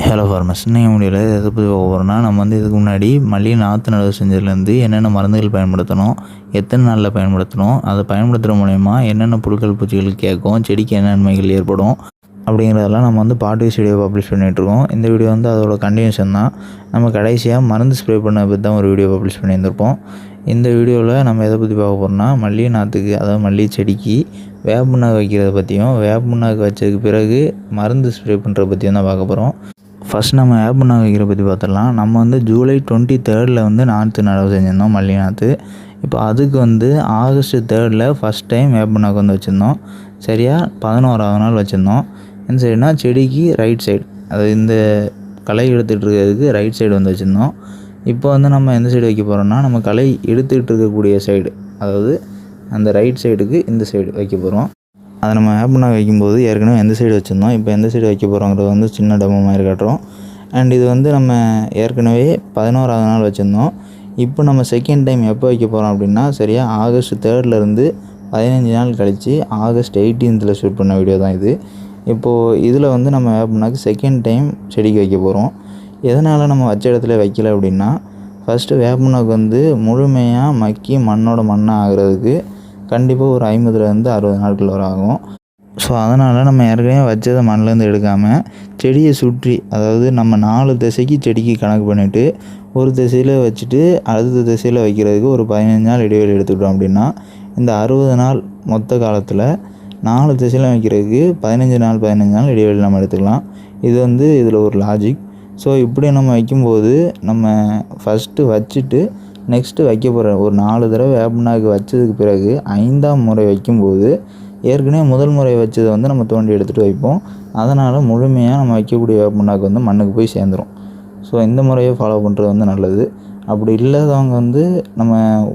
Hello ஃபார்மஸ் இன்னைக்கு முடியல. எதை பற்றி போகிறோம்னா நம்ம வந்து இதுக்கு முன்னாடி மல்லிகை நாற்று நடவு செஞ்சதுலேருந்து என்னென்ன மருந்துகள் பயன்படுத்தணும் எத்தனை நாளில் பயன்படுத்தணும் அதை பயன்படுத்துகிற மூலயமா என்னென்ன புழுக்கள் பூச்சிகள் கேட்கும் செடிக்கு என்ன நன்மைகள் ஏற்படும் அப்படிங்கிறதெல்லாம் நம்ம வந்து பாட்டு வீடியோ பப்ளிஷ் பண்ணிகிட்ருக்கோம் இந்த வீடியோ வந்து அதோட கண்டினியூஷன் தான். நம்ம கடைசியாக மருந்து ஸ்ப்ரே பண்ண பற்றி தான் ஒரு வீடியோ பப்ளிஷ் பண்ணியிருந்திருப்போம். இந்த வீடியோவில் நம்ம எதை பற்றி பார்க்க போகிறோம்னா மல்லிகை நாற்றுக்கு அதாவது மல்லிகை செடிக்கு வேப்பண்ணாக்கு வைக்கிறத பற்றியும் வேப்பண்ணாக்கு வச்சதுக்கு பிறகு மருந்து ஸ்ப்ரே பண்ணுறத பற்றியும் தான் பார்க்க போகிறோம் ஃபஸ்ட் நம்ம வேப்பண்ணாக்கு வைக்கிற பற்றி பார்த்துடலாம். நம்ம வந்து ஜூலை டுவெண்ட்டி தேர்டில் வந்து நாற்று நடவு செஞ்சுருந்தோம் மல்லிகை நாற்று இப்போ அதுக்கு வந்து ஆகஸ்ட் தேர்டில் ஃபஸ்ட் டைம் வேப்பண்ணாக்கு வந்து வச்சுருந்தோம். சரியாக பதினோராவது நாள் வச்சுருந்தோம். என்ன சைடுனா செடிக்கு ரைட் சைடு அது இந்த களை எடுத்துகிட்டு இருக்கிறதுக்கு ரைட் சைடு வந்து வச்சுருந்தோம். இப்போ வந்து நம்ம எந்த சைடு வைக்க போகிறோம்னா நம்ம களை எடுத்துக்கிட்டு இருக்கக்கூடிய சைடு அதாவது அந்த ரைட் சைடுக்கு இந்த சைடு வைக்க போகிறோம் அதை நம்ம ஆப்னாக வைக்கும்போது ஏற்கனவே எந்த சைடு வச்சுருந்தோம். இப்போ எந்த சைடு வைக்க போகிறோங்கிறது வந்து சின்ன டெமோ மாதிரி காட்டுறோம். அண்ட் இது வந்து நம்ம ஏற்கனவே பதினோராவது நாள் வச்சுருந்தோம். இப்போ நம்ம செகண்ட் டைம் எப்போ வைக்க போகிறோம் அப்படின்னா சரியாக ஆகஸ்ட் தேர்ட்லேருந்து பதினஞ்சு நாள் கழித்து ஆகஸ்ட் எயிட்டீன்த்தில் ஷூட் பண்ண வீடியோ தான் இது. இப்போது இதில் வந்து நம்ம வேப்பனாக்கு செகண்ட் டைம் செடிக்கு வைக்க போகிறோம் எதனால் நம்ம வச்ச இடத்துல வைக்கல அப்படின்னா ஃபஸ்ட்டு வேப்பனாக்கு வந்து முழுமையாக மக்கி மண்ணோட மண்ணாக ஆகிறதுக்கு கண்டிப்பாக ஒரு ஐம்பதுலேருந்து அறுபது நாட்கள் வர ஆகும். ஸோ அதனால் நம்ம ஏற்கனவே வச்சதை மண்ணிலேருந்து எடுக்காமல் செடியை சுற்றி அதாவது நம்ம நாலு திசைக்கு செடிக்கு கணக்கு பண்ணிவிட்டு ஒரு திசையில் வச்சுட்டு அடுத்த திசையில் வைக்கிறதுக்கு ஒரு பதினஞ்சு நாள் இடைவெளி எடுத்துக்கிட்டோம் அப்படின்னா இந்த அறுபது நாள் மொத்த காலத்தில் நாலு திசையில் வைக்கிறதுக்கு பதினஞ்சு நாள் பதினஞ்சு நாள் இடைவெளி நம்ம எடுத்துக்கலாம். இது வந்து இதில் ஒரு லாஜிக் ஸோ இப்படி நம்ம வைக்கும்போது நம்ம ஃபஸ்ட்டு வச்சுட்டு நெக்ஸ்ட்டு வைக்க போகிற ஒரு நாலு தடவை வேப்பனாக்கு வச்சதுக்கு பிறகு ஐந்தாம் முறை வைக்கும்போது ஏற்கனவே முதல் முறை வச்சதை வந்து நம்ம தோண்டி எடுத்துகிட்டு வைப்போம். அதனால் முழுமையாக நம்ம வைக்கக்கூடிய வேப்பனாக்கு வந்து மண்ணுக்கு போய் சேர்ந்துடும் ஸோ இந்த முறையை ஃபாலோ பண்ணுறது வந்து நல்லது. அப்படி இல்லாதவங்க வந்து நம்ம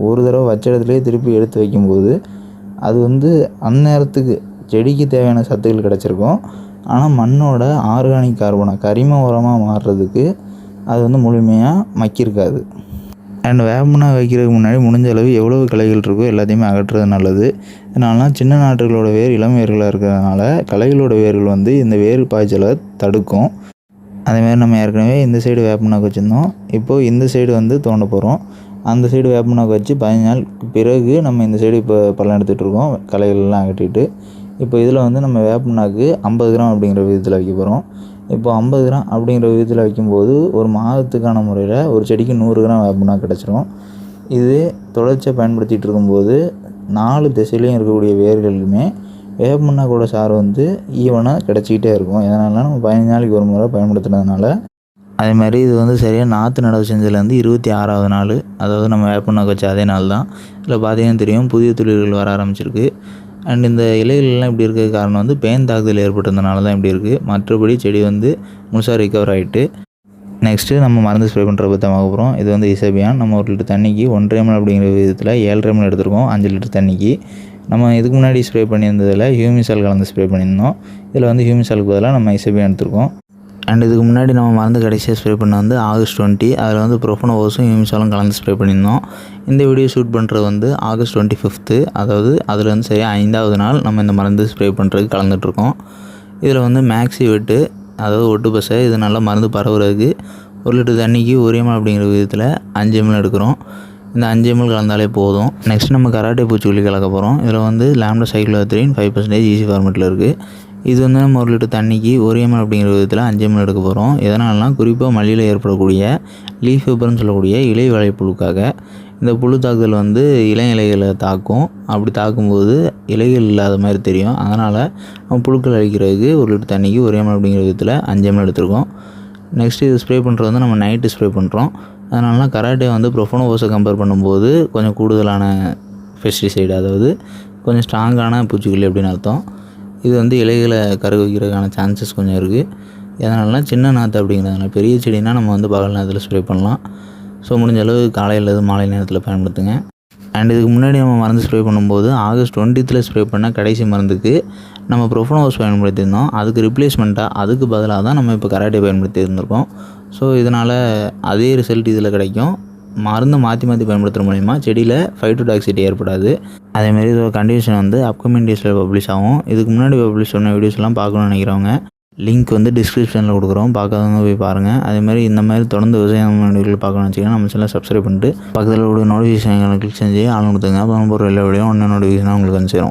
ஒரு தடவை வச்ச இடத்துலையே திருப்பி எடுத்து வைக்கும்போது அது வந்து அந்நேரத்துக்கு செடிக்கு தேவையான சத்துக்கள் கிடச்சிருக்கும். ஆனால் மண்ணோட ஆர்கானிக் கார்பனை கரிம உரமாக மாறுறதுக்கு அது வந்து முழுமையாக மக்கியிருக்காது. அண்ட் வேப்பனாக வைக்கிறதுக்கு முன்னாடி முடிஞ்ச அளவு எவ்வளவு கலைகள் இருக்கோ எல்லாத்தையுமே அகற்றுறது நல்லது. இதனால சின்ன நாட்டுகளோட வேர் இளம் வேர்களாக இருக்கிறதுனால களைகளோட வேர்கள் வந்து இந்த வேர் பாய்ச்சலை தடுக்கும். அதேமாதிரி நம்ம ஏற்கனவே இந்த சைடு வேப்பனாக்கு வச்சுருந்தோம். இப்போது இந்த சைடு வந்து தோண்ட போகிறோம் அந்த சைடு வேப்பனாக்கு வச்சு பதினஞ்சு நாள் பிறகு நம்ம இந்த சைடு இப்போ பள்ளம் எடுத்துகிட்டு இருக்கோம். அகட்டிட்டு இப்போ இதில் வந்து நம்ம வேப்பண்ணாக்கு ஐம்பது கிராம் அப்படிங்கிற விதத்தில் வைக்க போகிறோம். இப்போ ஐம்பது கிராம் அப்படிங்கிற விதத்தில் வைக்கும்போது ஒரு மாதத்துக்கான முறையில் ஒரு செடிக்கு நூறு கிராம் வேப்பண்ணா கிடச்சிரும். இது தொடர்ச்சியாக பயன்படுத்திகிட்டு இருக்கும்போது நாலு திசையிலையும் இருக்கக்கூடிய வேர்களுமே கூட சாறு வந்து ஈவனாக கிடச்சிக்கிட்டே இருக்கும். எதனால நம்ம பதினஞ்சு நாளைக்கு ஒரு முறை பயன்படுத்துனதுனால அதே மாதிரி இது வந்து சரியாக நாற்று நடவு செஞ்சதுலேருந்து இருபத்தி ஆறாவது நாள் அதாவது நம்ம வேப்பண்ணாக்கு வச்ச அதே நாள் தான் இதில் பார்த்தீங்கன்னா தெரியும் புதிய தொழில்கள் வர ஆரம்பிச்சிருக்கு. அண்ட் இந்த இலைகள்லாம் இப்படி இருக்கிற காரணம் வந்து பேன் தாக்குதல் ஏற்பட்டதுனால தான் இப்படி இருக்குது மற்றபடி செடி வந்து முழுசாக ரிகவர் ஆகிட்டு நெக்ஸ்ட்டு நம்ம மருந்து ஸ்ப்ரே பண்ணுற பற்றி பார்க்க போகிறோம் இது வந்து இசபியான். நம்ம ஒரு லிட்டர் தண்ணிக்கு ஒன்றரை எம்எல் அப்படிங்கிற விதத்தில் ஏழரை எம்எல் எடுத்திருக்கோம் அஞ்சு லிட்டர் தண்ணிக்கு. நம்ம இதுக்கு முன்னாடி ஸ்ப்ரே பண்ணியிருந்ததில் ஹியூமிசால் கலந்து ஸ்ப்ரே பண்ணியிருந்தோம். இதில் வந்து ஹியூமிசாலுக்கு பதிலாக நம்ம இசபியான் எடுத்திருக்கோம். அண்ட் இதுக்கு முன்னாடி நம்ம மருந்து கடைசியாக ஸ்ப்ரே பண்ண வந்து ஆகஸ்ட் டுவெண்ட்டி அதில் வந்து ப்ரொஃபனோவோஸும் ஹியூமிசாலும் கலந்து ஸ்ப்ரே பண்ணியிருந்தோம். இந்த வீடியோ ஷூட் பண்ணுறது வந்து ஆகஸ்ட் டுவெண்ட்டி ஃபிஃப்த்து அதாவது அதில் வந்து சரியாக ஐந்தாவது நாள் நம்ம இந்த மருந்து ஸ்ப்ரே பண்ணுறதுக்கு கலந்துட்ருக்கோம் இதில் வந்து மேக்ஸி வெட்டு அதாவது ஒட்டு பசை இது நல்லா மருந்து பரவுறதுக்கு ஒரு லிட்டர் தண்ணிக்கு ஒரு எம்எல் அப்படிங்கிற விதத்தில் அஞ்சு எம்எல் எடுக்கிறோம். இந்த அஞ்சு எம்எல் கலந்தாலே போதும். நெக்ஸ்ட் நம்ம கராட்டே பூச்சிக்கொல்லி கலக்க போகிறோம் இதில் வந்து lambda cyhalothrin five percentage EC ஃபார்மெட்டில் இருக்குது இது வந்து நம்ம ஒரு லிட்டர் தண்ணிக்கு ஒரு எம்எல் அப்படிங்கிற விதத்தில் அஞ்சு எம்எல் எடுக்க போகிறோம் எதனாலலாம் குறிப்பாக மல்லியில் ஏற்படக்கூடிய லீஃப் ஃபீவர்னு சொல்லக்கூடிய இலை வளைப்புழுக்காக இந்த புழு தாக்குதல் வந்து இள இலைகளை தாக்கும். அப்படி தாக்கும்போது இலைகள் இல்லாத மாதிரி தெரியும். அதனால் நம்ம புழுக்கள் அழிக்கிறதுக்கு ஒரு லிட்டர் தண்ணிக்கு ஒரு எம்எல் அப்படிங்கிற விதத்தில் அஞ்சு எம்எல் எடுத்திருக்கோம். நெக்ஸ்ட் இது ஸ்ப்ரே பண்ணுறது வந்து நம்ம நைட்டு ஸ்ப்ரே பண்ணுறோம் அதனாலலாம் கராட்டே வந்து ப்ரொஃபனோவோஸை கம்பேர் பண்ணும்போது கொஞ்சம் கூடுதலான பெஸ்டிசைடு அதாவது கொஞ்சம் ஸ்ட்ராங்கான பூச்சிக்கொல்லி அப்படின்னு அர்த்தம். இது வந்து இலைகளை கருக வைக்கிறதுக்கான சான்சஸ் கொஞ்சம் இருக்குது எதனாலனா சின்ன நாற்று அப்படிங்கிறதுனால. பெரிய செடினா நம்ம வந்து பகல் நேரத்தில் ஸ்ப்ரே பண்ணலாம். ஸோ முடிஞ்ச அளவு காலையில் மாலை நேரத்தில் பயன்படுத்துங்க. அண்ட் இதுக்கு முன்னாடி நம்ம மருந்து ஸ்ப்ரே பண்ணும்போது ஆகஸ்ட் டுவெண்ட்டித்தில் ஸ்ப்ரே பண்ண கடைசி மருந்துக்கு நம்ம ப்ரொஃபனோஸ் பயன்படுத்தியிருந்தோம். அதுக்கு ரிப்ளேஸ்மெண்ட்டாக அதுக்கு பதிலாக தான் நம்ம இப்போ கராட்டே பயன்படுத்தி இருந்திருக்கோம் ஸோ இதனால் அதே ரிசல்ட் இதில் கிடைக்கும். மருந்தை மாற்றி மாற்றி பயன்படுத்துகிற மூலிமா செடியில் ஃபைட்டோடாக்சிட்டி ஏற்படாது. அதேமாரி இதோட கண்டிஷன் வந்து அப்கமிங் டேஸில் பப்ளிஷ் ஆகும். இதுக்கு முன்னாடி பப்ளிஷ் பண்ண வீடியோஸ்லாம் பார்க்கணும்னு நினைக்கிறவங்க லிங்க் வந்து டிஸ்கிரிப்ஷனில் கொடுக்குறோம். பார்க்காதவங்க போய் பாருங்கள் அதேமாதிரி இந்த மாதிரி தொடர்ந்து விவசாயம் வீடியோக்கள் பார்க்கணும்னு வச்சிங்கன்னா நம்ம சேனல் சப்ஸ்கிரைப் பண்ணிட்டு பக்கத்தில் உள்ள நோட்டிஃபிகேஷன் கிளிக் செஞ்சு ஆள் கொடுத்துங்க அப்புறம் ஒரு எல்லா வீடியோ ஒன்று நோட்டிஃபிகேஷனாக உங்களுக்கு வந்து சேரும்